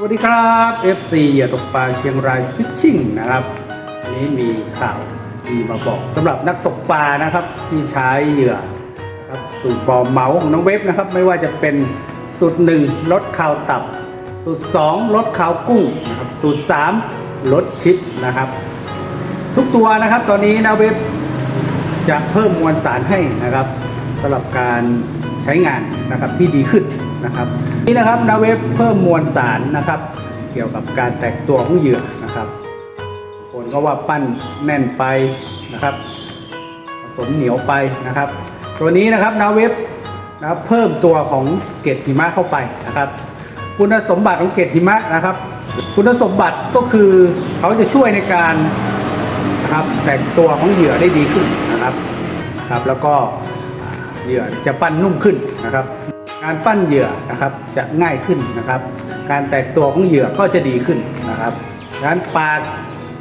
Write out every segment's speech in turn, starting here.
สวัสดีครับ FC เหยื่อตกปลาเชียงรายฟิชชิ่งนะครับวันนี้มีข่าวดีมาบอกสำหรับนักตกปลานะครับที่ใช้เหยื่อนะครับสูตรบอเหมาของน้องเว็บนะครับ ไม่ว่าจะเป็นสูตรหนึ่งลดข่าวตับ สูตรสองลดข่าวกุ้งนะครับสูตรสามลดชิปนะครับ ทุกตัวนะครับตอนนี้นะเว็บจะเพิ่มมวลสารให้นะครับสำหรับการใช้งานนะครับที่ดีขึ้น นะครับนี่นะครับนาเว็บเพิ่มมวลสารนะครับ เกี่ยวกับการแตกตัวของเหยื่อนะครับคนก็ว่าปั้นแน่นไปนะครับผสมเหนียวไปนะครับ ตัวนี้นะครับนาเว็บนะครับเพิ่มตัวของเกล็ดหิมะเข้าไปนะครับ คุณสมบัติของเกล็ดหิมะนะครับ คุณสมบัติก็คือเขาจะช่วยในการนะครับแต่งตัวของเหยื่อได้ดีขึ้นนะครับครับ แล้วก็เหยื่อจะปั้นนุ่มขึ้นนะครับ การปั้นเหยื่อนะครับจะง่ายขึ้นนะครับ การแตกตัวของเหยื่อก็จะดีขึ้นนะครับดังนั้นปลา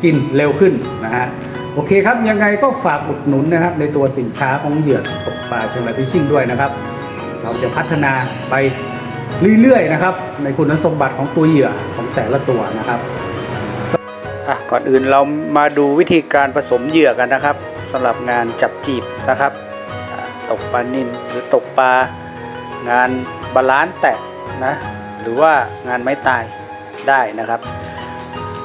กินเร็วขึ้นนะฮะโอเคครับยังไงก็ฝากอุดหนุนนะครับ ในตัวสินค้าของเหยื่อตกปลาเชียงรายพิชชิ่งด้วยนะครับ เราจะพัฒนาไปเรื่อยๆนะครับ ในคุณสมบัติของตัวเหยื่อของแต่ละตัวนะครับก่อนอื่นเรามาดูวิธีการผสมเหยื่อกันนะครับสำหรับงานจับจีบนะครับ ตกปลานินหรือตกปลา งานบาลานซ์แตะนะหรือว่างานไม้ตายได้นะครับ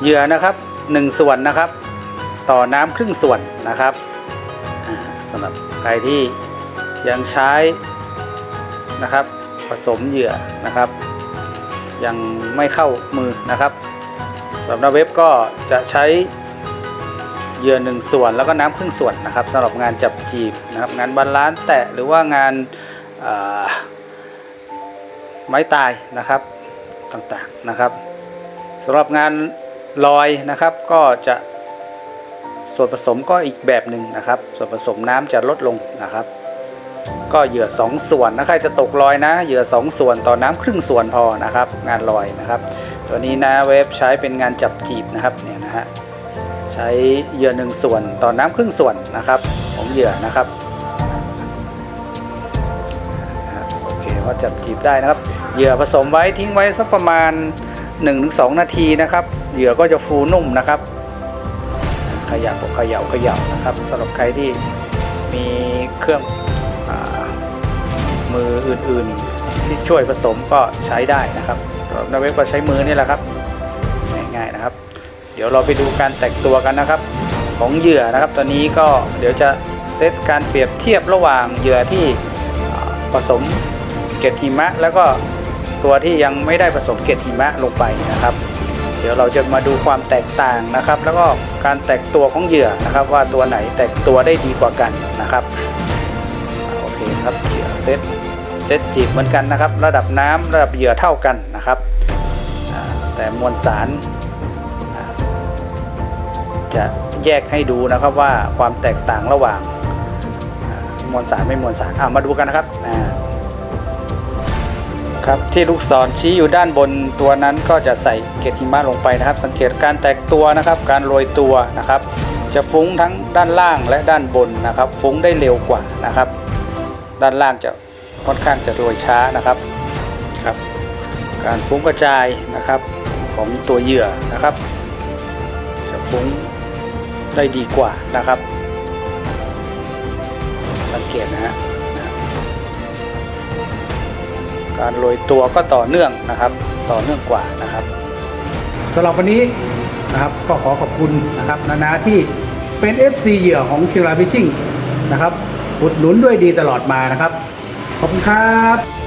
เหยื่อนะครับ 1 ส่วนนะครับ ต่อน้ำครึ่งส่วนนะครับอ่าสำหรับใครที่ยังใช้นะครับผสมเหยื่อนะครับ ยังไม่เข้ามือนะครับสำหรับเว็บก็จะใช้เหยื่อหนึ่งส่วนแล้วก็น้ำครึ่งส่วนนะครับสำหรับงานจับจีบนะครับ งานบาลานซ์แตะหรือว่างาน ไม้ตายนะครับต่างๆนะครับสำหรับงานลอยนะครับก็จะส่วนผสมก็อีกแบบหนึ่งนะครับ ส่วนผสมน้ำจะลดลงนะครับ ก็เหยื่อ 2 ส่วนนะใครจะตกลอยนะ เหยื่อ 2 ส่วนต่อน้ำครึ่งส่วนพอนะครับ งานลอยนะครับ ตัวนี้นะเว็บใช้เป็นงานจับจีบนะครับเนี่ยนะฮะใช้เหยื่อหนึ่งส่วนต่อน้ำครึ่งส่วนนะครับ ของเหยื่อนะครับะโอเคว่าจับจีบได้นะครับ เหยื่อผสมไว้ทิ้งไว้สักประมาณ 1-2 นาทีนะครับ เหยื่อก็จะฟูนุ่มนะครับ ขยับเขย่าขย่านะครับสำหรับใครที่มีเครื่องอมืออื่นๆ ที่ช่วยผสมก็ใช้ได้นะครับสำหรับในเว็บก็ใช้มือนี่แหละครับง่ายๆนะครับ เดี๋ยวเราไปดูการแตกตัวกันนะครับ ของเหยื่อนะครับ ตอนนี้ก็เดี๋ยวจะเซตการเปรียบเทียบระหว่างเหยื่อที่ผสม เกล็ดหิมะ แล้วก็ตัวที่ยังไม่ได้ผสมเกล็ดหิมะลงไปนะครับ เดี๋ยวเราจะมาดูความแตกต่างนะครับ แล้วก็การแตกตัวของเหยื่อนะครับ ว่าตัวไหนแตกตัวได้ดีกว่ากันนะครับโอเคครับเหยื่อเซตเซตจีบเหมือนกันนะครับ ระดับน้ำระดับเหยื่อเท่ากันนะครับ แต่มวลสารจะแยกให้ดูนะครับว่าความแตกต่างระหว่างมวลสารไม่มวลสารอ่ามาดูกันนะครับอ่า ครับที่ลูกศรชี้อยู่ด้านบนตัวนั้นก็จะใส่เกล็ดหิมะลงไปนะครับ สังเกตการแตกตัวนะครับ การโรยตัวนะครับ จะฟุ้งทั้งด้านล่างและด้านบนนะครับ ฟุ้งได้เร็วกว่านะครับ ด้านล่างจะค่อนข้างจะโรยช้านะครับครับ การฟุ้งกระจายนะครับของตัวเหยื่อนะครับ จะฟุ้งได้ดีกว่านะครับ สังเกตนะฮะ การโรยตัวก็ต่อเนื่องนะครับ ต่อเนื่องกว่านะครับสำหรับวันนี้นะครับก็ขอขอบคุณนะครับนานาที่เป็น FC เหยื่อของเชียงราพิชชิ่งนะครับอุดหนุนด้วยดีตลอดมานะครับ ขอบคุณครับ